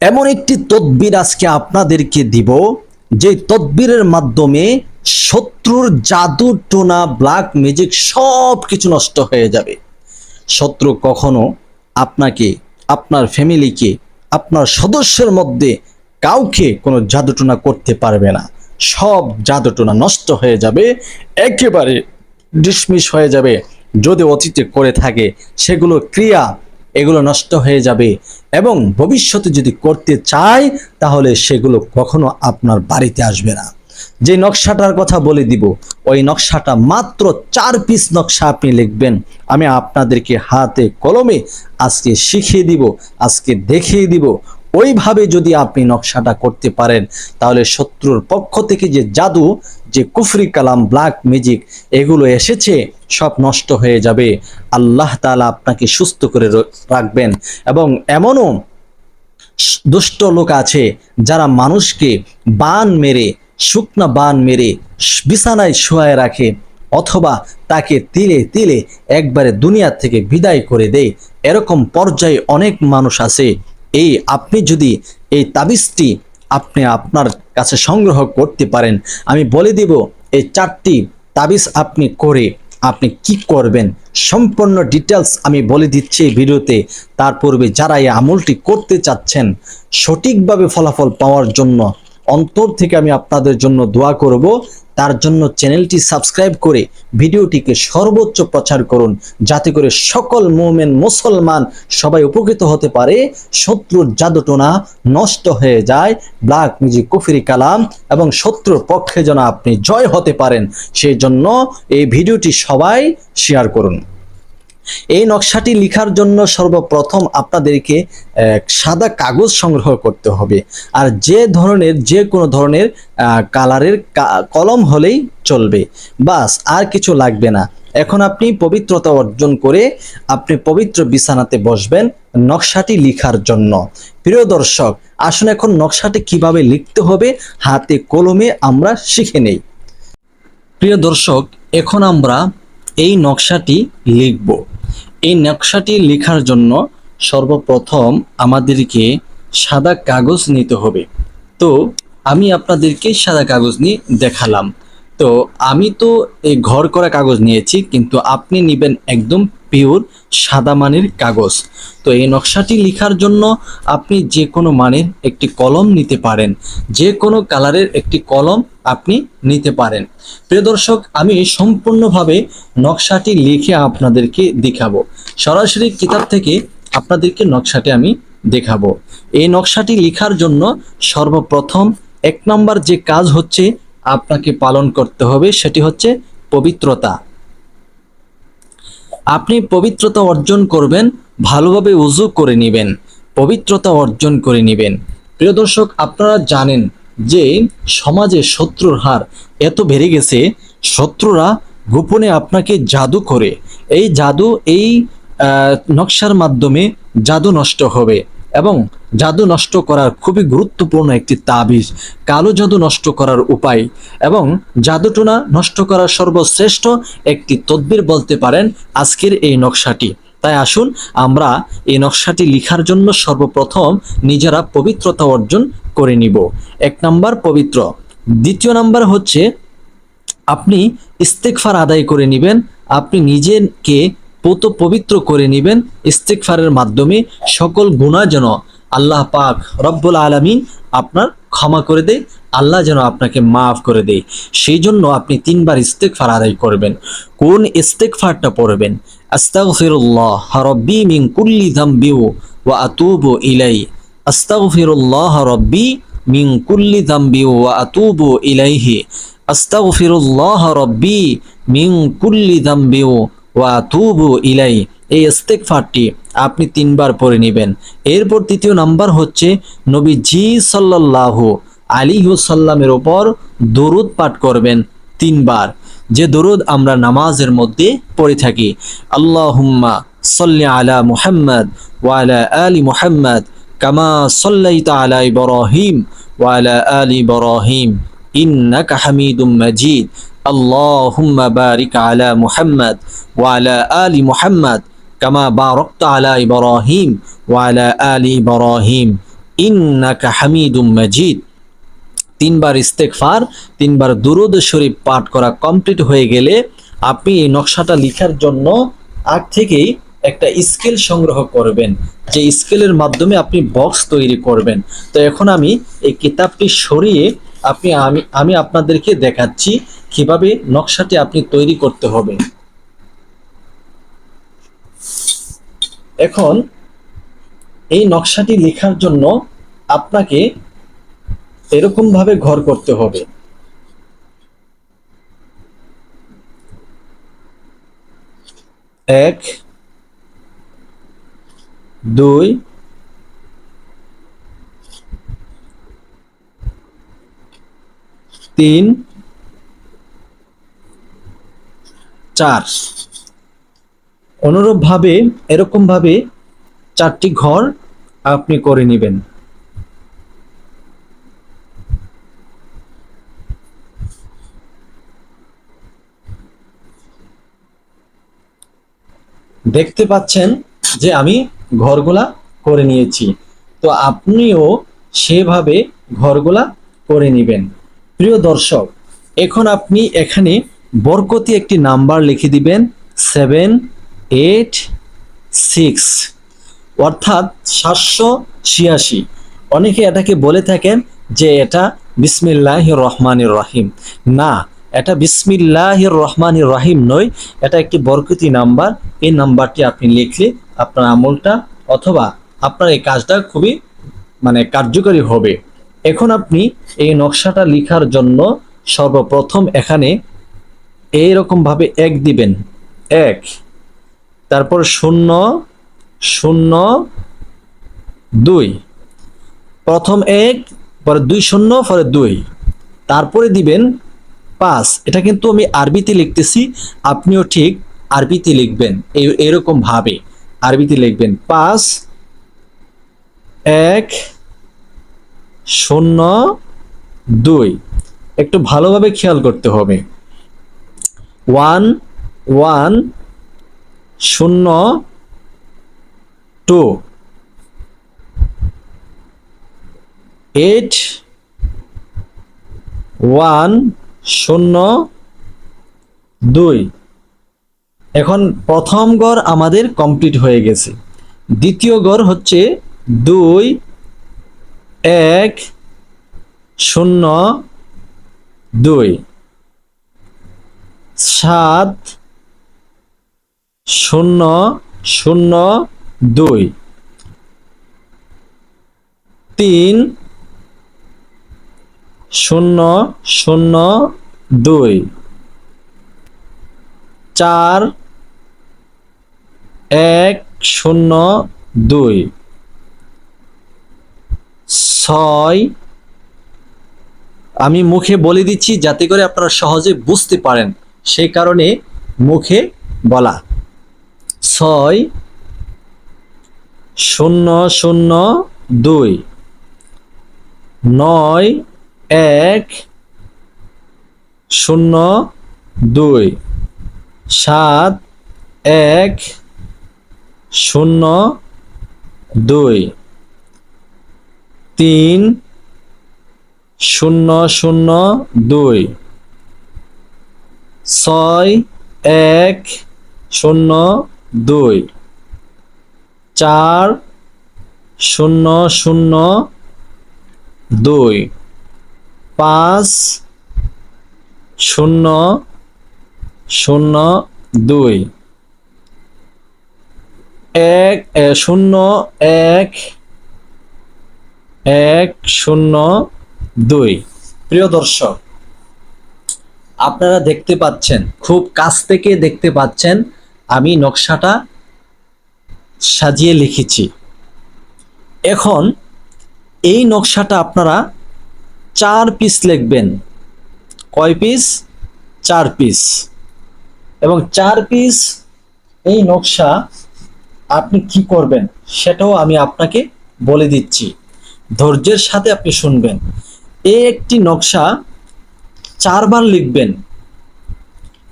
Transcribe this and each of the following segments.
এমন একটি তদবির আজকে আপনাদেরকে দিব, যে তদবিরের মাধ্যমে শত্রুর জাদু, টোনা ব্ল্যাক ম্যাজিক সব কিছু নষ্ট হয়ে যাবে। শত্রু কখনো আপনাকে, আপনার ফ্যামিলিকে, আপনার সদস্যের মধ্যে কাউকে কোনো জাদুটোনা করতে পারবে না। সব জাদুটোনা নষ্ট হয়ে যাবে, একেবারে ডিসমিস হয়ে যাবে। যদি অতীতে করে থাকে, সেগুলো ক্রিয়া এগুলো নষ্ট হয়ে যাবে। এবং ভবিষ্যতে যদি করতে চাই তাহলে সেগুলো কখনো আপনার বাড়িতে আসবে না। যে নকশাটার কথা বলে দিব, ওই নকশাটা মাত্র চার পিস নকশা আপনি লিখবেন। আমি আপনাদেরকে হাতে কলমে আজকে শিখিয়ে দিব, আজকে দেখিয়ে দিব ওইভাবে যদি আপনি নকশাটা করতে পারেন, তাহলে শত্রুর পক্ষ থেকে যে জাদু, যে কুফরি কালাম ব্ল্যাক ম্যাজিক এগুলো এসেছে, সব নষ্ট হয়ে যাবে। আল্লাহ তালা আপনাকে সুস্থ করে রাখবেন। এবং এমনও দুষ্ট লোক আছে, যারা মানুষকে বান মেরে, শুকনা বান মেরে, বিছানায় শোয়ায় রাখে, অথবা তাকে তিলে তিলে একবারে দুনিয়া থেকে বিদায় করে দেয়। এরকম পর্যায়ে অনেক মানুষ আছে এই আপনি যদি এই তাবিজটি আপনি আপনার কাছে সংগ্রহ করতে পারেন, আমি বলে দেব, এই চারটি তাবিজ আপনি করে আপনি কি করবেন? সম্পূর্ণ ডিটেলস আমি বলে দিচ্ছি এই ভিডিওতে। তার পূর্বে যারা এই আমলটি করতে চাচ্ছেন, সঠিকভাবে ফলাফল পাওয়ার জন্য অন্তর থেকে আমি আপনাদের জন্য দোয়া করব। তার জন্য চ্যানেলটি সাবস্ক্রাইব করে ভিডিওটিকে সর্বোচ্চ প্রচার করুন, যাতে করে সকল মোমেন মুসলমান সবাই উপকৃত হতে পারে, শত্রুর জাদুটোনা নষ্ট হয়ে যায়, ব্ল্যাক মিউজিক কুফরি কালাম এবং শত্রুর পক্ষে যেন আপনি জয় হতে পারেন। সেই জন্য এই ভিডিওটি সবাই শেয়ার করুন। এই নকশাটি লিখার জন্য সর্বপ্রথম আপনাদেরকে সাদা কাগজ সংগ্রহ করতে হবে। আর যে ধরনের, যে কোনো ধরনের কালারের কলম হলেই চলবে। বাস, আর কিছু লাগবে না। এখন আপনি পবিত্রতা অর্জন করে আপনি পবিত্র বিছানাতে বসবেন নকশাটি লিখার জন্য। প্রিয় দর্শক, আসুন এখন নকশাটি কীভাবে লিখতে হবে, হাতে কলমে আমরা শিখে নেই। প্রিয় দর্শক, এখন আমরা এই নকশাটি লিখব। এই নকশাটি লেখার জন্য সর্বপ্রথম আমাদেরকে সাদা কাগজ নিতে হবে। তো, আমি আপনাদেরকে সাদা কাগজ নিয়ে দেখালাম। তো, আমি তো এই ঘর করা কাগজ নিয়েছি, কিন্তু আপনি নেবেন একদম পিওর সাদা মানের কাগজ। তো, এই নকশাটি লেখার জন্য আপনি যে কোনো মানের একটি কলম নিতে পারেন। যে কোনো কালারের একটি কলম আপনি নিতে পারেন। প্রিয় দর্শক, আমি সম্পূর্ণভাবে নকশাটি লিখে আপনাদেরকে দেখাবো। সরাসরি কিতাব থেকে আপনাদেরকে নকশাটি আমি দেখাবো। এই নকশাটি লেখার জন্য সর্বপ্রথম এক নম্বর যে কাজ হচ্ছে আপনাকে পালন করতে হবে, সেটি হচ্ছে পবিত্রতা। আপনি পবিত্রতা অর্জন করবেন, ভালোভাবে উজু করে নেবেন, পবিত্রতা অর্জন করে নেবেন। প্রিয় দর্শক, আপনারা জানেন যে সমাজে শত্রুর হার এত বেড়ে গেছে, শত্রুরা গোপনে আপনাকে জাদু করে। এই জাদু, এই নকশার মাধ্যমে জাদু নষ্ট হবে এবং জাদু নষ্ট করার খুবই গুরুত্বপূর্ণ একটি তাবিজ, কালো জাদু নষ্ট করার উপায় এবং জাদুটোনা নষ্ট করার সর্বশ্রেষ্ঠ একটি তদবির বলতে পারেন আজকের এই নকশাটি। তাই আসুন আমরা এই নকশাটি লিখার জন্য সর্বপ্রথম নিজেরা পবিত্রতা অর্জন করে নিব। এক নাম্বার পবিত্র। দ্বিতীয় নাম্বার হচ্ছে, আপনি ইস্তেকফার আদায় করে নেবেন, আপনি নিজেকে পোত পবিত্র করে নেবেন ইস্তেকফারের মাধ্যমে। সকল গুণা যেন আল্লাহ পাক রব্বুল আলামিন আপনার ক্ষমা করে দেয়, আল্লাহ যেন আপনাকে মাফ করে দেয়। সেই জন্য আপনি তিনবার ইস্তেকফার আদায় করবেন। কোন ইস্তেকফারটা পড়বেন? আস্তাগফিরুল্লাহ রব্বি মিন কুল্লি যামবি ওয়া আতুবু ইলাই আস্তাগফিরুল্লাহ রব্বি মিন কুল্লি যামবি ওয়া আতুবু ইলাইহি। আস্তাগফিরুল্লাহ রব্বি মিন কুল্লি যামবি ওয়া আতুবু ইলাই। এই ইস্তেগফারটি আপনি তিনবার পড়ে নেবেন। এরপর তৃতীয় নাম্বার হচ্ছে নবী জি সাল্লাল্লাহু আলাইহি সাল্লামের ওপর দরুদ পাঠ করবেন তিনবার। যে দরুদ আমরা নামাজের মধ্যে পড়ে থাকি। আল্লাহুম্মা সাল্লি আলা মুহাম্মদ ওয়া আলা আলি মুহাম্মদ কামা সাল্লাইতা আলা ইব্রাহিম ওয়া আলা আলি ইব্রাহিম, ইন্নাকা হামিদুম মাজিদ। আল্লাহুম্মা বারিক আলা মুহাম্মদ ওয়া আলা আলি মুহাম্মদ, কামা বারাকতা আলা ইব্রাহিম ওয়া আলা আলি ইব্রাহিম তিনবার ইস্তেকফার তিনবার দুরুদ শরীফ পাঠ করা কমপ্লিট হয়ে গেলে আপনি এই নকশাটা লিখার জন্য আগ থেকেই একটা স্কেল সংগ্রহ করবেন, যে স্কেলের মাধ্যমে আপনি বক্স তৈরি করবেন। তো এখন আমি এই কিতাবটি সরিয়ে আপনি, আমি আমি আপনাদেরকে দেখাচ্ছি কীভাবে নকশাটি আপনি তৈরি করতে হবে। এখন এই নকশাটি লেখার জন্য আপনাকে এরকম ভাবে ঘর করতে হবে। এক দুই। তিন। চার। অনুরূপভাবে এরকমভাবে চারটি ঘর আপনি করে নেবেন। দেখতে পাচ্ছেন যে আমি ঘরগুলা করে নিয়েছি। তো আপনিও সেভাবে ঘরগুলা করে নেবেন। প্রিয় দর্শক, এখন আপনি এখানে বরকতি একটি নাম্বার লিখে দিবেন, সেভেন এইট সিক্স। অর্থাৎ সাতশো ছিয়াশি। অনেকে এটাকে বলে থাকেন যে এটা বিসমিল্লাহ রহমানির রহিম। না এটা বিসমিল্লাহ রহমান রাহিম নয়, এটা একটি বরকতি নাম্বার। এই নাম্বারটি আপনি লিখলে আপনার আমলটা অথবা আপনার এই কাজটা খুবই মানে কার্যকরী হবে। এখন আপনি এই নকশাটা লেখার জন্য সর্বপ্রথম এখানে এইরকম ভাবে এক দিবেন। এক, তারপর শূন্য শূন্য, দুই। প্রথম এক, পরে দুই শূন্য, পরে দুই। তারপরে দিবেন পাঁচ এটা কিন্তু আমি আরবিতে লিখতেছি, আপনিও ঠিক আরবিতে লিখবেন। এরকম ভাবে আরবিতে লিখবেন পাঁচ এক শূন্য দুই। একটু ভালোভাবে খেয়াল করতে হবে। ওয়ান ওয়ান শূন্য টু। এইট, ওয়ান শূন্য, দুই। এখন প্রথম গড় আমাদের কমপ্লিট হয়ে গেছে। দ্বিতীয় গড় হচ্ছে দুই, এক, শূন্য, দুই। সাত, শূন্য শূন্য, দুই। তিন, শূন্য শূন্য দুই। চার, এক, শূন্য, দুই। ছয়, আমি মুখে বলে দিচ্ছি যাতে করে আপনারা সহজে বুঝতে পারেন। সেই কারণে মুখে বলা। ছয়, শূন্য শূন্য, দুই। নয়, এক শূন্য, দুই, সাত, এক, শূন্য, দুই, তিন, শূন্য শূন্য, দুই, ছয়, এক, শূন্য, দুই, চার, শূন্য শূন্য, দুই, পাঁচ শূন্য শূন্য, দুই। এক শূন্য, এক এক, শূন্য, দুই। প্রিয় দর্শক, আপনারা দেখতে পাচ্ছেন, খুব কাছ থেকে দেখতে পাচ্ছেন, আমি নকশাটা সাজিয়ে লিখেছি। এখন এই নকশাটা আপনারা চার পিস লিখবেন। কয় পিস চার পিস এবং চার পিস এই নকশা আপনি কি করবেন সেটাও আমি আপনাকে বলে দিচ্ছি। ধৈর্যের সাথে আপনি শুনবেন। এই একটি নকশা চারবার লিখবেন।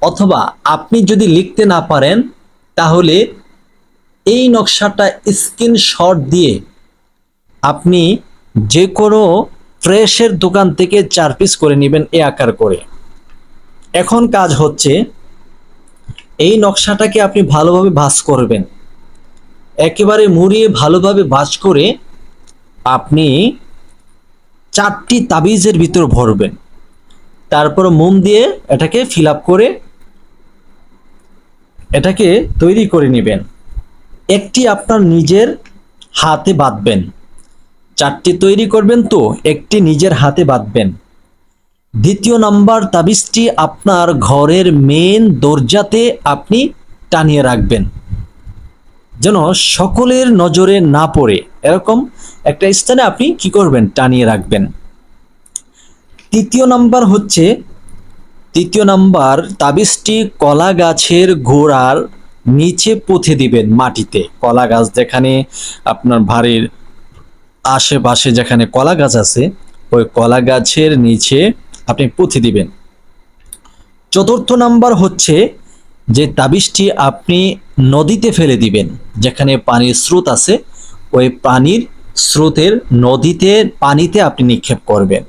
অথবা আপনি যদি লিখতে না পারেন, তাহলে এই নকশাটা স্ক্রিনশট দিয়ে আপনি যে কোনো ফ্রেশের দোকান থেকে চার পিস করে নেবেন এ আকার করে। এখন কাজ হচ্ছে, এই নকশাটাকে আপনি ভালোভাবে ভাঁজ করবেন। একেবারে মুড়িয়ে ভালোভাবে ভাঁজ করে আপনি চারটি তাবিজের ভিতর ভরবেন। তারপর মোম দিয়ে এটাকে ফিল করে এটাকে তৈরি করে নেবেন। একটি আপনার নিজের হাতে বাঁধবেন। চারটি তৈরি করবেন তো, একটি নিজের হাতে বাঁধবেন। দ্বিতীয় নাম্বার তাবিজটি আপনার ঘরের মেন দরজাতে আপনি টানিয়ে রাখবেন। যেন সকলের নজরে না পড়ে। এরকম একটা স্থানে আপনি কি করবেন? টানিয়ে রাখবেন। তৃতীয় নাম্বার হচ্ছে, তৃতীয় নাম্বার তাবিজটি কলা গাছের গোড়ার নিচে পুঁতে দিবেন মাটিতে। কলা গাছ যেখানে আপনার বাড়ির আশেপাশে যেখানে কলা গাছ আছে, ওই কলা গাছের নিচে আপনি পুঁতে দিবেন। চতুর্থ নাম্বার হচ্ছে যে তাবিজটি আপনি নদীতে ফেলে দিবেন, যেখানে পানির স্রোত আছে, ওই পানির স্রোতের নদীতে, পানিতে আপনি নিক্ষেপ করবেন।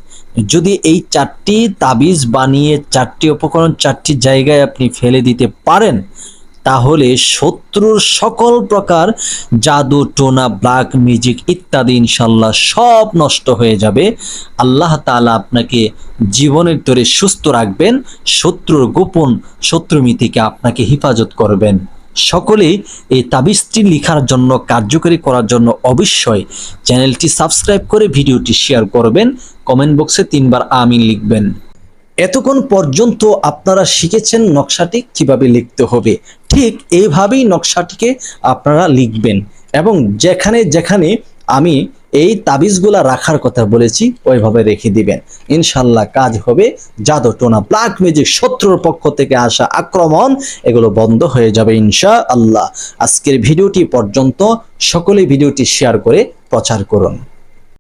যদি এই চারটি তাবিজ বানিয়ে, চারটি উপকরণ, চারটি জায়গায় আপনি ফেলে দিতে পারেন তাহলে শত্রুর সকল প্রকার জাদু, টোনা, ব্ল্যাক মিউজিক ইত্যাদি ইনশাল্লাহ সব নষ্ট হয়ে যাবে। আল্লাহ তাআলা আপনাকে জীবনের তরে সুস্থ রাখবেন, শত্রুর গোপন শত্রুমি থেকে আপনাকে হেফাজত করবেন। সকলেই এই তাবিজটি লেখার জন্য, কার্যকরী করার জন্য অবশ্যই চ্যানেলটি সাবস্ক্রাইব করে ভিডিওটি শেয়ার করবেন, কমেন্ট বক্সে তিনবার আমিন লিখবেন। এতক্ষণ পর্যন্ত আপনারা শিখেছেন নকশাটি, কীভাবে লিখতে হবে? ঠিক এইভাবেই নকশাটিকে আপনারা লিখবেন। এবং যেখানে যেখানে আমি এই তাবিজগুলা রাখার কথা বলেছি, ওইভাবে রেখে দিবেন। ইনশাল্লাহ কাজ হবে জাদু টোনা ব্ল্যাক ম্যাজিক শত্রুর পক্ষ থেকে আসা আক্রমণ, এগুলো বন্ধ হয়ে যাবে ইনশা আল্লাহ আজকের ভিডিওটি পর্যন্ত সকলে ভিডিওটি শেয়ার করে প্রচার করুন।